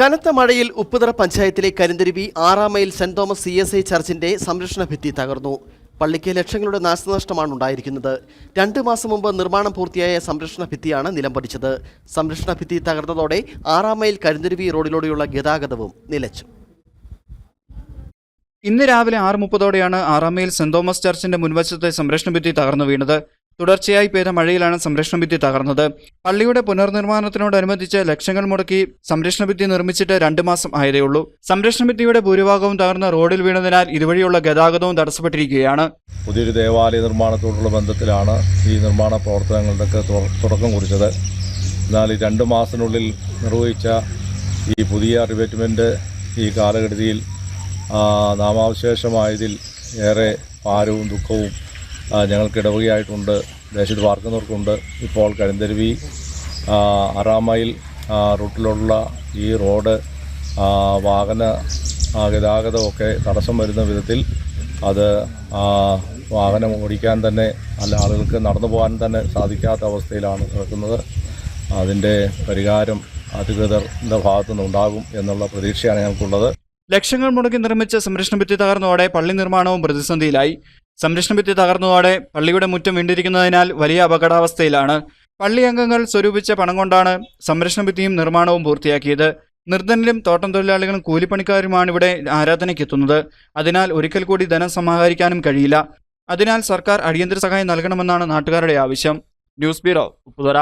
കനത്ത മഴയിൽ ഉപ്പുതറ പഞ്ചായത്തിലെ കരിന്തരുവി ആറാം mile Saint Thomas C S I ചർച്ചിന്റെ സംരക്ഷണ ഭിത്തി തകർന്നു. പള്ളിക്ക് ലക്ഷങ്ങളുടെ നാശനഷ്ടമാണ് ഉണ്ടായിരിക്കുന്നത്. രണ്ട് മാസം മുമ്പ് നിർമ്മാണം പൂർത്തിയായ സംരക്ഷണ ഭിത്തിയാണ് നിലംപതിച്ചത്. സംരക്ഷണ ഭിത്തി തകർന്നതോടെ ആറാം മൈൽ കരിന്തരുവി റോഡിലൂടെയുള്ള ഗതാഗതവും നിലച്ചു. ഇന്ന് രാവിലെ ആറ് മുപ്പതോടെയാണ് ആറാം മൈൽ സെന്റ് തോമസ് ചർച്ചിന്റെ മുൻവശത്തെ സംരക്ഷണ ഭിത്തി തകർന്നു വീണത്. തുടർച്ചയായി പെയ്ത മഴയിലാണ് സംരക്ഷണ ഭിത്തി തകർന്നത്. പള്ളിയുടെ പുനർനിർമ്മാണത്തിനോടനുബന്ധിച്ച് ലക്ഷങ്ങൾ മുടക്കി സംരക്ഷണ ഭിത്തി നിർമ്മിച്ചിട്ട് രണ്ട് മാസം ആയതേയുള്ളൂ. സംരക്ഷണ ഭിത്തിയുടെ ഭൂരിഭാഗവും തകർന്ന് റോഡിൽ വീണതിനാൽ ഇതുവഴിയുള്ള ഗതാഗതവും തടസ്സപ്പെട്ടിരിക്കുകയാണ്. പുതിയൊരു ദേവാലയ നിർമ്മാണത്തോടുള്ള ബന്ധത്തിലാണ് ഈ നിർമ്മാണ പ്രവർത്തനങ്ങളുടെയൊക്കെ തുടക്കം കുറിച്ചത്. എന്നാൽ ഈ രണ്ട് മാസത്തിനുള്ളിൽ നിർവഹിച്ച ഈ പുതിയ റിവേറ്റ്മെന്റ് ഈ കാലഘട്ടത്തിൽ നാമാവശേഷമായതിൽ ഏറെ ഭാരവും ദുഃഖവും ഞങ്ങൾക്ക് ഇടവകയായിട്ടുണ്ട് ദേശത്ത് പാർക്കുന്നവർക്കുണ്ട്. ഇപ്പോൾ കരിന്തരുവി ആ, ആറാം മൈൽ റൂട്ടിലുള്ള ഈ റോഡ് വാഹന ഗതാഗതമൊക്കെ തടസ്സം വരുന്ന വിധത്തിൽ അത് വാഹനം ഓടിക്കാൻ തന്നെ അല്ല ആളുകൾക്ക് നടന്നു പോകാൻ തന്നെ സാധിക്കാത്ത അവസ്ഥയിലാണ് കിടക്കുന്നത് അതിന്റെ പരിഹാരം അധികൃതരുടെ ഭാഗത്തു നിന്നുണ്ടാകും എന്നുള്ള പ്രതീക്ഷയാണ് ഞങ്ങൾക്കുള്ളത്. ലക്ഷങ്ങൾ മുടക്കി നിർമ്മിച്ച സംരക്ഷണ ഭിത്തി തകർന്നതോടെ പള്ളി നിർമ്മാണവും പ്രതിസന്ധിയിലായി. സംരക്ഷണ ഭിത്തി തകർന്നതോടെ പള്ളിയുടെ മുറ്റം വീണ്ടിരിക്കുന്നതിനാൽ വലിയ അപകടാവസ്ഥയിലാണ്. പള്ളി അംഗങ്ങൾ സ്വരൂപിച്ച പണം കൊണ്ടാണ് സംരക്ഷണ ഭിത്തിയും നിർമ്മാണവും പൂർത്തിയാക്കിയത്. നിർദ്ധനരും തോട്ടം തൊഴിലാളികളും കൂലിപ്പണിക്കാരുമാണ് ഇവിടെ ആരാധനയ്ക്ക് എത്തുന്നത് അതിനാൽ ഒരിക്കൽ കൂടി ധനം സമാഹരിക്കാനും കഴിയില്ല. അതിനാൽ സർക്കാർ അടിയന്തര സഹായം നൽകണമെന്നാണ് നാട്ടുകാരുടെ ആവശ്യം. News bureau Upputhara.